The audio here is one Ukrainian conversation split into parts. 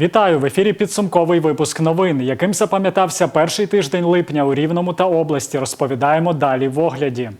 Вітаю в ефірі. Підсумковий випуск новин, яким запам'ятався перший тиждень липня у Рівному та області. Розповідаємо далі в огляді.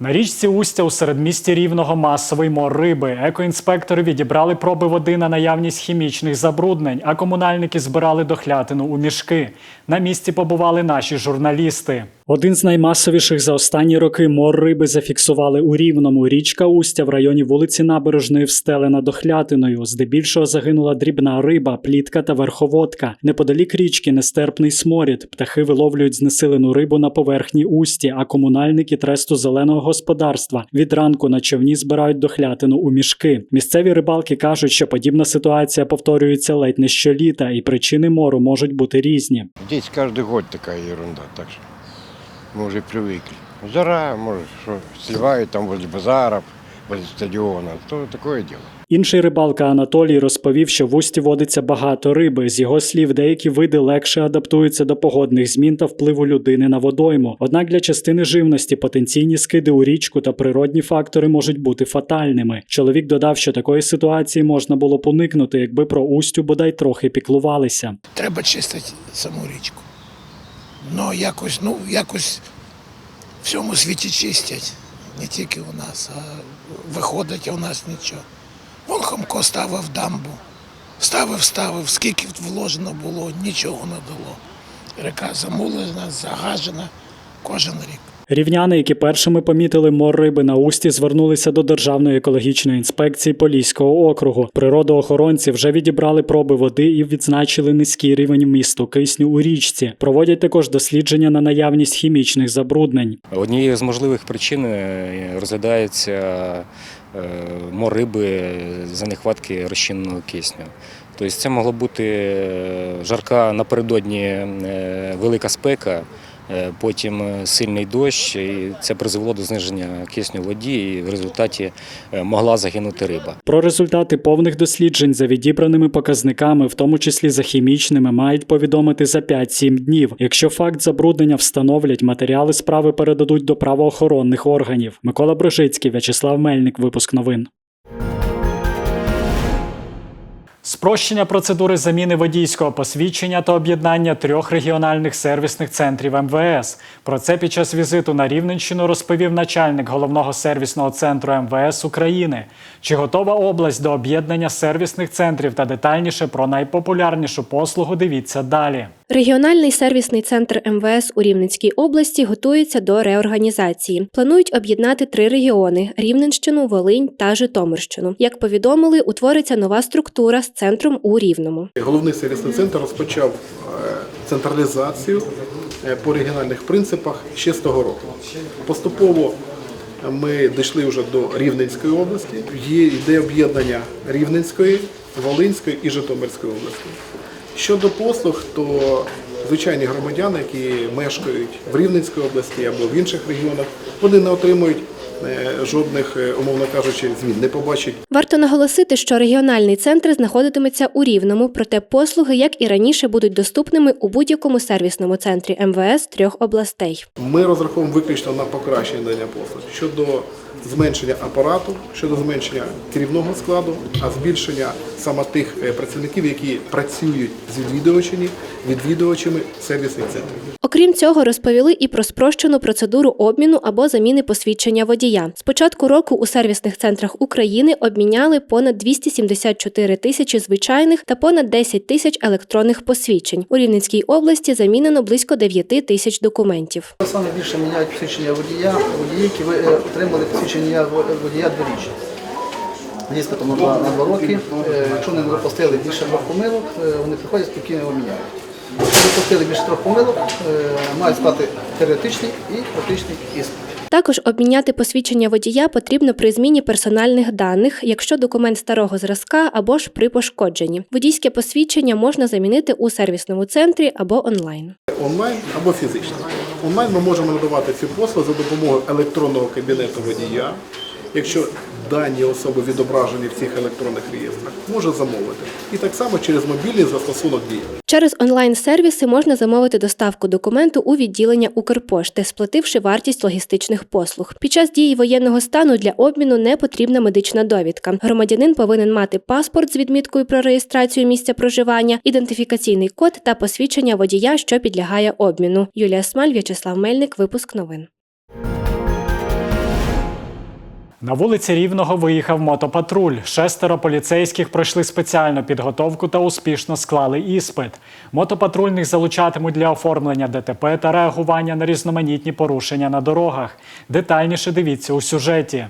На річці Устя у середмісті Рівного масовий мор риби. Екоінспектори відібрали проби води на наявність хімічних забруднень, а комунальники збирали дохлятину у мішки. На місці побували наші журналісти. Один з наймасовіших за останні роки мор риби зафіксували у Рівному. Річка Устя в районі вулиці Набережної встелена дохлятиною. Здебільшого загинула дрібна риба, плітка та верховодка. Неподалік річки нестерпний сморід. Птахи виловлюють знесилену рибу на поверхні Усті, а комунальники тресту зеленого господарства від ранку на човні збирають дохлятину у мішки. Місцеві рибалки кажуть, що подібна ситуація повторюється ледь не щоліта, і причини мору можуть бути різні. Здесь каждый год такая ерунда, так что мы уже привыкли. Жара, может, что сливают там возле базаров, возле стадиона, то такое дело. Інший рибалка Анатолій розповів, що в усті водиться багато риби. З його слів, деякі види легше адаптуються до погодних змін та впливу людини на водойму. Однак для частини живності потенційні скиди у річку та природні фактори можуть бути фатальними. Чоловік додав, що такої ситуації можна було б уникнути, якби про устю бодай трохи піклувалися. Треба чистити саму річку. Ну, якось, ну, якось в всьому світі чистять. Не тільки у нас, а виходить, у нас нічого. Вон Хомко ставив дамбу. Ставив, ставив, скільки вложено було, нічого не дало. Река замулена, загажена кожен рік. Рівняни, які першими помітили мор риби на усті, звернулися до Державної екологічної інспекції Поліського округу. Природоохоронці вже відібрали проби води і відзначили низький рівень вмісту кисню у річці. Проводять також дослідження на наявність хімічних забруднень. Однією з можливих причин е, розглядається е, мор риби за нехватки розчинного кисню. Тобто це могло бути е, жарка напередодні велика спека, потім е, сильний дощ, і це призвело до зниження кисню воді, і в результаті е, могла загинути риба. Про результати повних досліджень за відібраними показниками, в тому числі за хімічними, мають повідомити за 5-7 днів. Якщо факт забруднення встановлять, матеріали справи передадуть до правоохоронних органів. Микола Брожицький, В'ячеслав Мельник. Випуск новин. Спрощення процедури заміни водійського посвідчення та об'єднання трьох регіональних сервісних центрів МВС. Про це під час візиту на Рівненщину розповів начальник головного сервісного центру МВС України. Чи готова область до об'єднання сервісних центрів та детальніше про найпопулярнішу послугу дивіться далі. Регіональний сервісний центр МВС у Рівненській області готується до реорганізації. Планують об'єднати три регіони: Рівненщину, Волинь та Житомирщину. Як повідомили, утвориться нова структура з центром у Рівному. Головний сервісний центр розпочав е, централізацію е, по регіональних принципах ще з того року. Поступово ми дійшли вже до Рівненської області. Є йде об'єднання Рівненської, Волинської і Житомирської області. Щодо послуг, то звичайні громадяни, які мешкають в Рівненській області або в інших регіонах, вони не отримують е, жодних, е, умовно кажучи, змін, не побачать Варто наголосити, що регіональний центр знаходитиметься у Рівному, проте послуги, як і раніше, будуть доступними у будь-якому сервісному центрі МВС трьох областей. Ми розраховуємо виключно на покращення послуг щодо зменшення апарату, щодо зменшення керівного складу, а збільшення саме тих е, працівників, які працюють з відвідувачами, відвідувачами сервісних центрів. Окрім цього, розповіли і про спрощену процедуру обміну або заміни посвідчення водія. З початку року у сервісних центрах України обміняли понад 274 тисячі звичайних та понад 10 тисяч електронних посвідчень. У Рівненській області замінено близько 9 тисяч документів. Саме більше міняють посвідчення водія, водії, які ви е, отримали посвідчення водія дворіччя. Іспитом на два, на два роки. Якщо Якщо не допустили більше двох помилок, е, вони приходять спокійно його міняють. Якщо допустили більше трьох помилок, е, мають стати теоретичний і практичний іспит. Також обміняти посвідчення водія потрібно при зміні персональних даних, якщо документ старого зразка або ж при пошкодженні. Водійське посвідчення можна замінити у сервісному центрі або онлайн. Онлайн або фізично. Онлайн ми можемо надавати ці послуги за допомогою електронного кабінету водія. Якщо дані особи відображені в цих електронних реєстрах, може замовити. І так само через мобільний застосунок дія. Через онлайн-сервіси можна замовити доставку документу у відділення Укрпошти, сплативши вартість логістичних послуг. Під час дії воєнного стану для обміну не потрібна медична довідка. Громадянин повинен мати паспорт з відміткою про реєстрацію місця проживання, ідентифікаційний код та посвідчення водія, що підлягає обміну. Юлія Смаль, В'ячеслав Мельник. Випуск новин. На вулиці Рівного виїхав мотопатруль. Шестеро поліцейських пройшли спеціальну підготовку та успішно склали іспит. Мотопатрульних залучатимуть для оформлення ДТП та реагування на різноманітні порушення на дорогах. Детальніше дивіться у сюжеті.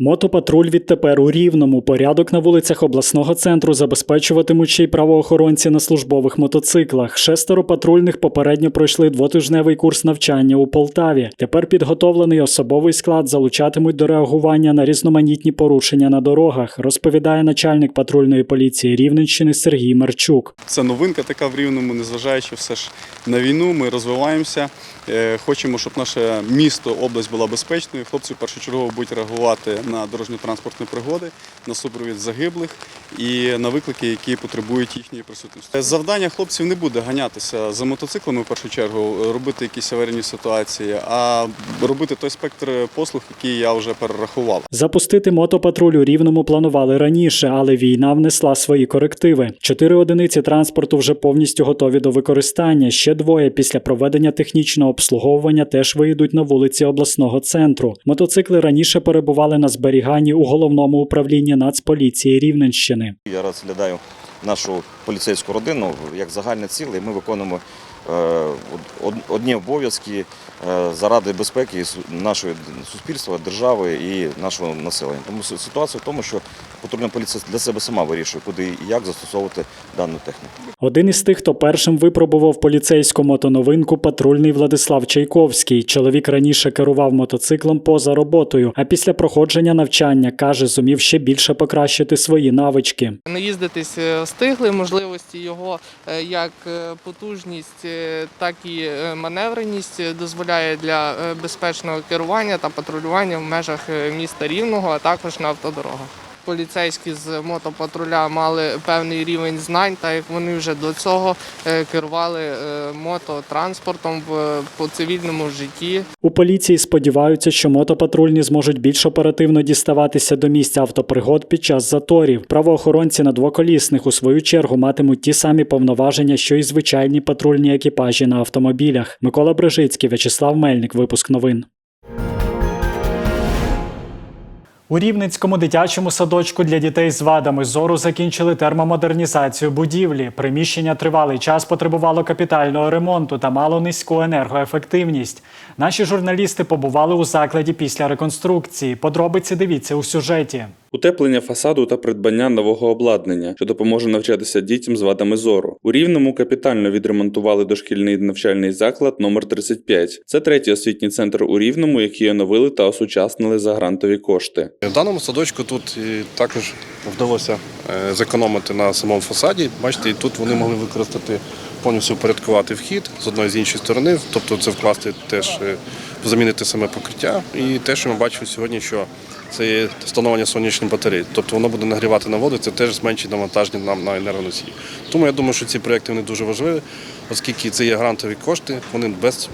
Мотопатруль відтепер у рівному. Порядок на вулицях обласного центру забезпечуватимуть ще й правоохоронці на службових мотоциклах. Шестеро патрульних попередньо пройшли двотижневий курс навчання у Полтаві. Тепер підготовлений особовий склад залучатимуть до реагування на різноманітні порушення на дорогах, розповідає начальник патрульної поліції Рівненщини Сергій Марчук. Це новинка така в Рівному, незважаючи все ж на війну. Ми розвиваємося. Е, Хочемо, щоб наше місто, область була безпечною. Хлопці першочергово будуть реагувати на дорожньо-транспортні пригоди, на супровід загиблих і на виклики, які потребують їхньої присутності. Завдання хлопців не буде ганятися за мотоциклами в першу чергу, робити якісь аварійні ситуації, а робити той спектр послуг, який я вже перерахував. Запустити мотопатруль у Рівному планували раніше, але війна внесла свої корективи. Чотири одиниці транспорту вже повністю готові до використання. Ще двоє після проведення технічного обслуговування теж виїдуть на вулиці обласного центру. Мотоцикли раніше перебували на зберіганні у головному управлінні Нацполіції Рівненщини. Я розглядаю нашу поліцейську родину як загальне ціле. і Ми виконуємо е, одні обов'язки заради безпеки нашого суспільства, держави і нашого населення. Тому ситуація в тому, що патрульна поліція для себе сама вирішує, куди і як застосовувати дану техніку. Один із тих, хто першим випробував поліцейську мотоновинку, патрульний Владислав Чайковський. Чоловік раніше керував мотоциклом поза роботою, а після проходження навчання каже, зумів ще більше покращити свої навички. Наїздитись е, встигли, можливості його е, як е, потужність, е, так і е, маневреність е, дозволяє для е, безпечного керування та патрулювання в межах е, міста Рівного, а також на автодорогах. Поліцейські з мотопатруля мали певний рівень знань, так як вони вже до цього е, керували е, мототранспортом по цивільному житті. У поліції сподіваються, що мотопатрульні зможуть більш оперативно діставатися до місця автопригод під час заторів. Правоохоронці на двоколісних у свою чергу матимуть ті самі повноваження, що й звичайні патрульні екіпажі на автомобілях. Микола Брижицький, В'ячеслав Мельник. Випуск новин. У Рівненському дитячому садочку для дітей з вадами зору закінчили термомодернізацію будівлі. Приміщення тривалий час потребувало капітального ремонту та мало низьку енергоефективність. Наші журналісти побували у закладі після реконструкції. Подробиці дивіться у сюжеті. Утеплення фасаду та придбання нового обладнання, що допоможе навчатися дітям з вадами зору. У Рівному капітально відремонтували дошкільний навчальний заклад номер 35. Це третій освітній центр у Рівному, який оновили та осучаснили за грантові кошти. В даному садочку тут також вдалося е, зекономити на самому фасаді. Бачите, і тут вони могли використати повністю впорядкувати вхід з одної з іншої сторони, тобто це вкласти теж е, замінити саме покриття. І те, що ми бачимо сьогодні, що це є встановлення сонячних батарей. Тобто воно буде нагрівати на воду, це теж зменшить навантаження нам на енергоносії. Тому я думаю, що ці проекти вони дуже важливі, оскільки це є грантові кошти, вони без,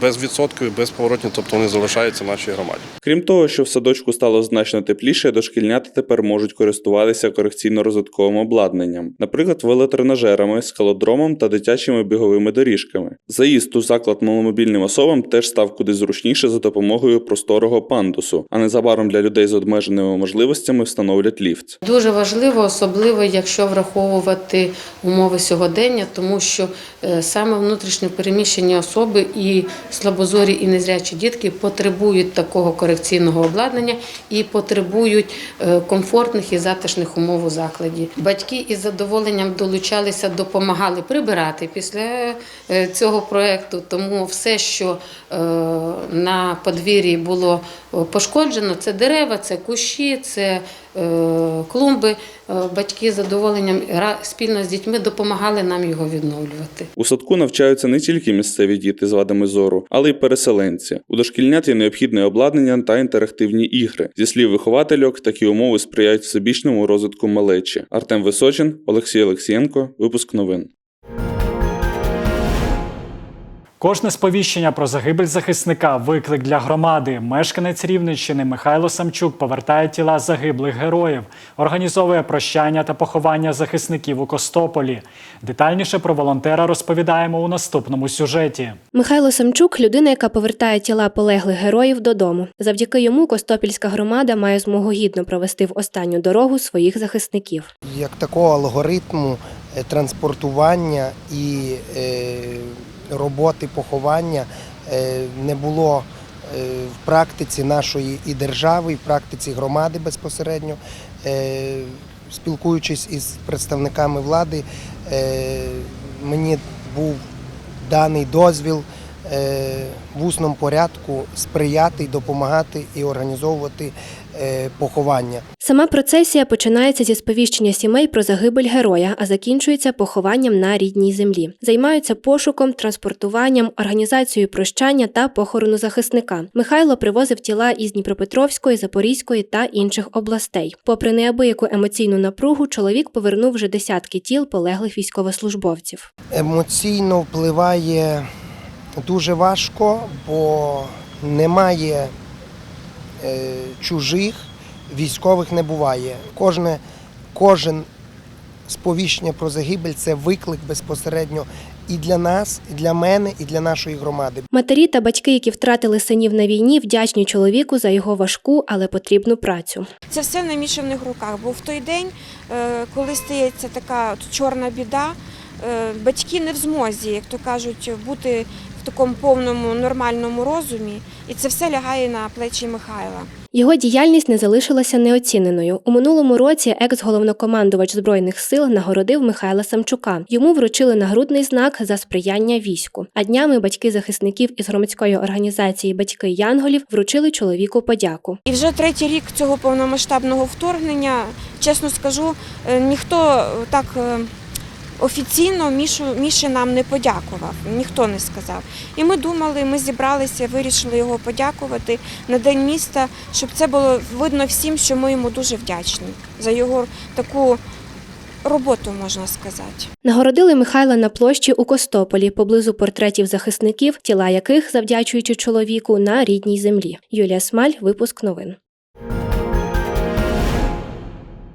без відсотків, безповоротні, тобто вони залишаються в нашій громаді. Крім того, що в садочку стало значно тепліше, дошкільнята тепер можуть користуватися корекційно-розвитковим обладнанням, наприклад, велотренажерами, скалодромом та дитячими біговими доріжками. Заїзд у заклад маломобільним особам теж став куди зручніше за допомогою просторого пандусу, а незабаром для людей з обмеженими можливостями встановлять ліфт. Дуже важливо, особливо якщо враховувати умови сьогодення, тому що е, саме внутрішньо переміщені особи і слабозорі і незрячі дітки потребують такого корекційного обладнання і потребують е, комфортних і затишних умов у закладі. Батьки із задоволенням долучалися, допомагали прибирати після е, цього проекту. Тому все, що е, на подвір'ї було пошкоджено, це дерева, це кущі, це клумби. Батьки з задоволенням спільно з дітьми допомагали нам його відновлювати. У садку навчаються не тільки місцеві діти з вадами зору, центру, але й переселенці. У дошкільнят є необхідне обладнання та інтерактивні ігри. Зі слів виховательок, такі умови сприяють всебічному розвитку малечі. Артем Височин, Олексій Олексієнко. Випуск новин. Кожне сповіщення про загибель захисника виклик для громади. Мешканець Рівненщини Михайло Самчук повертає тіла загиблих героїв, організовує прощання та поховання захисників у Костополі. Детальніше про волонтера розповідаємо у наступному сюжеті. Михайло Самчук людина, яка повертає тіла полеглих героїв додому. Завдяки йому Костопільська громада має змогу гідно провести в останню дорогу своїх захисників. як такого алгоритму е, транспортування і е, роботи поховання е, не було е, в практиці нашої і держави, і в практиці громади безпосередньо. Е, Спілкуючись із представниками влади, мені був даний дозвіл в усному порядку сприяти, допомагати і організовувати е, поховання. Сама процесія починається зі сповіщення сімей про загибель героя, а закінчується похованням на рідній землі. Займаються пошуком, транспортуванням, організацією прощання та похорону захисника. Михайло привозив тіла із Дніпропетровської, Запорізької та інших областей. Попри неабияку емоційну напругу, чоловік повернув вже десятки тіл полеглих військовослужбовців. емоційно впливає дуже важко, бо немає е, чужих, військових не буває. Кожне, кожен сповіщення про загибель це виклик безпосередньо і для нас, і для мене, і для нашої громади. Матері та батьки, які втратили синів на війні, вдячні чоловіку за його важку, але потрібну працю. Це все на мішаних руках. Бо в той день, е, коли стається така от чорна біда, е, батьки не в змозі, як то кажуть, бути в такому повному нормальному розумі, і це все лягає на плечі Михайла. Його діяльність не залишилася неоціненою. У минулому році екс-головнокомандувач збройних сил нагородив Михайла Самчука. Йому вручили нагрудний знак за сприяння війську. А днями батьки захисників із громадської організації Батьки Янголів вручили чоловіку подяку. І вже третій рік цього повномасштабного вторгнення, чесно скажу, е, ніхто так е, офіційно Мішу, Міші нам не подякував, ніхто не сказав. І ми думали, ми зібралися, вирішили його подякувати на День міста, щоб це було видно всім, що ми йому дуже вдячні за його таку роботу, можна сказати. Нагородили Михайла на площі у Костополі поблизу портретів захисників, тіла яких, завдячуючи чоловіку, на рідній землі. Юлія Смаль, випуск новин.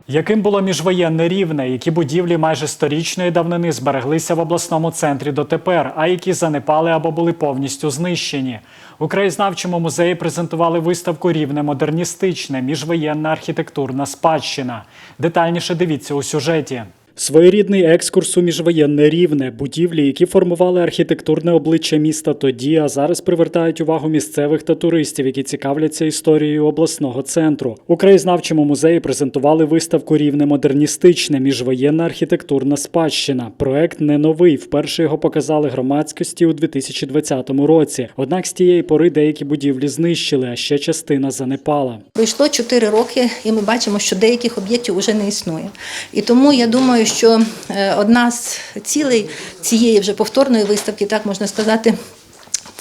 Яким було міжвоєнне рівне, які будівлі майже сторічної давнини збереглися в обласному центрі дотепер, а які занепали або були повністю знищені? У краєзнавчому музеї презентували виставку Рівне модерністичне міжвоєнна архітектурна спадщина. Детальніше дивіться у сюжеті. Своєрідний екскурс у міжвоєнне рівне, будівлі, які формували архітектурне обличчя міста тоді, а зараз привертають увагу місцевих та туристів, які цікавляться історією обласного центру. У краєзнавчому музеї презентували виставку Рівне модерністичне міжвоєнна архітектурна спадщина. Проект не новий. Вперше його показали громадськості у 2020 році. Однак з тієї пори деякі будівлі знищили, а ще частина занепала. Пройшло 4 роки, і ми бачимо, що деяких об'єктів вже не існує. І тому я думаю, що е, одна з цілей цієї вже повторної виставки, так можна сказати.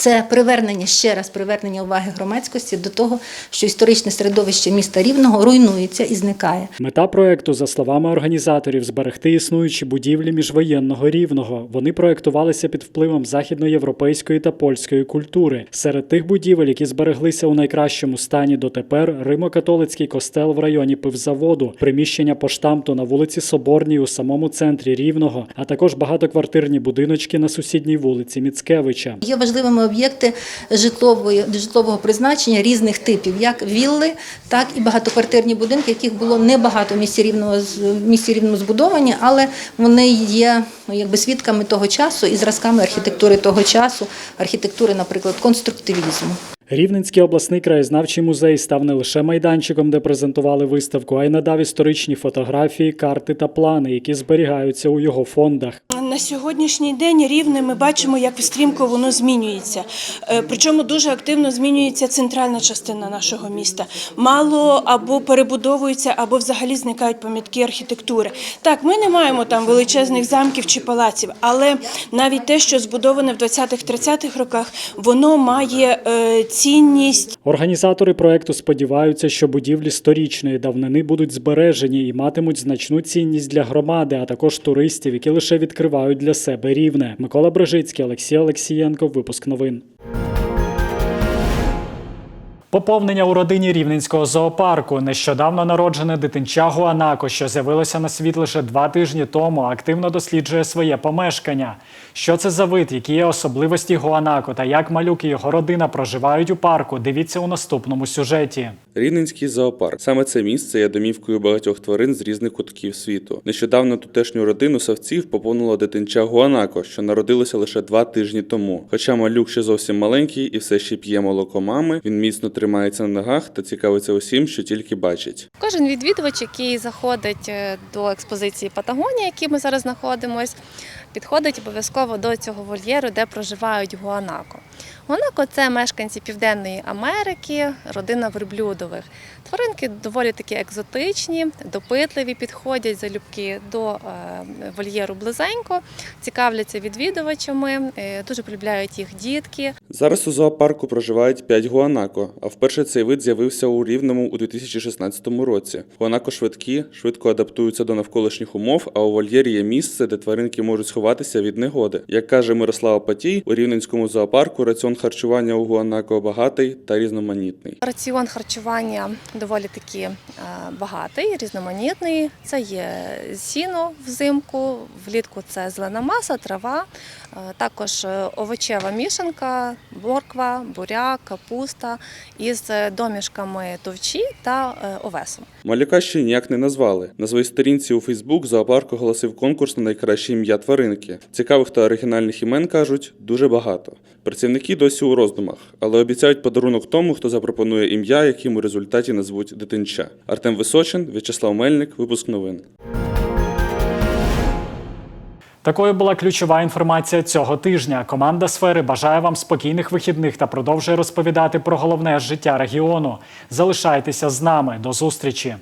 Це привернення ще раз привернення уваги громадськості до того, що історичне середовище міста Рівного руйнується і зникає. Мета проекту, за словами організаторів, зберегти існуючі будівлі міжвоєнного рівного. Вони проектувалися під впливом західноєвропейської та польської культури. Серед тих будівель, які збереглися у найкращому стані дотепер, Римо-католицький костел в районі пивзаводу, приміщення поштамту на вулиці Соборній у самому центрі Рівного, а також багатоквартирні будиночки на сусідній вулиці Міцкевича. Є важливими об'єкти житлової житлового призначення різних типів, як вілли, так і багатоквартирні будинки, яких було небагато в місті рівного в місті рівно збудовані, але вони є ну, якби свідками того часу і зразками архітектури того часу, архітектури, наприклад, конструктивізму. Рівненський обласний краєзнавчий музей став не лише майданчиком, де презентували виставку, а й надав історичні фотографії, карти та плани, які зберігаються у його фондах. На сьогоднішній день рівне ми бачимо, як стрімко воно змінюється. Е, Причому дуже активно змінюється центральна частина нашого міста. Мало або перебудовуються, або взагалі зникають пам'ятки архітектури. Так, ми не маємо там величезних замків чи палаців, але навіть те, що збудоване в 20-30-х роках, воно має е, цінність. Організатори проекту сподіваються, що будівлі сторічної давнини будуть збережені і матимуть значну цінність для громади, а також туристів, які лише відкривають для себе рівне. Микола Брежицький, Олексій Олексієнко. Випуск новин. Поповнення у родині Рівненського зоопарку. Нещодавно народжене дитинча Гуанако, що з'явилося на світ лише два тижні тому, активно досліджує своє помешкання. Що це за вид, які є особливості Гуанако та як малюк і його родина проживають у парку? Дивіться у наступному сюжеті. Рівненський зоопарк. Саме це місце є домівкою багатьох тварин з різних кутків світу. Нещодавно тутешню родину савців поповнило дитинча Гуанако, що народилося лише два тижні тому. Хоча малюк ще зовсім маленький і все ще п'є молоко мами, він міцно тримається на ногах та цікавиться усім, що тільки бачить. Кожен відвідувач, який заходить е, до експозиції Патагонія, які ми зараз знаходимось, підходить обов'язково до цього вольєру, де проживають гуанако. Гуанако – це мешканці Південної Америки, родина верблюдових. Тваринки доволі такі екзотичні, допитливі, підходять залюбки до е, вольєру близенько, цікавляться відвідувачами, е, дуже полюбляють їх дітки. Зараз у зоопарку проживають 5 гуанако, а вперше цей вид з'явився у Рівному у 2016 році. Гуанако швидкі, швидко адаптуються до навколишніх умов, а у вольєрі є місце, де тваринки можуть сховатися від негоди. Як каже Мирослава Патій, у Рівненському зоопарку раціон харчування у гуанако багатий та різноманітний. Раціон харчування доволі таки е, багатий, різноманітний. Це є сіно взимку, влітку це зелена маса, трава, е, також е, овочева мішанка, морква, буряк, капуста із домішками товчі та овесом. Малюка ще ніяк не назвали. На своїй сторінці у Фейсбук зоопарк оголосив конкурс на найкраще ім'я тваринки. Цікавих та оригінальних імен кажуть дуже багато. Працівники досі у роздумах, але обіцяють подарунок тому, хто запропонує ім'я, яким у результаті назвуть дитинча. Артем Височин, В'ячеслав Мельник, випуск новин. Такою була ключова інформація цього тижня. Команда сфери бажає вам спокійних вихідних та продовжує розповідати про головне життя регіону. Залишайтеся з нами. До зустрічі.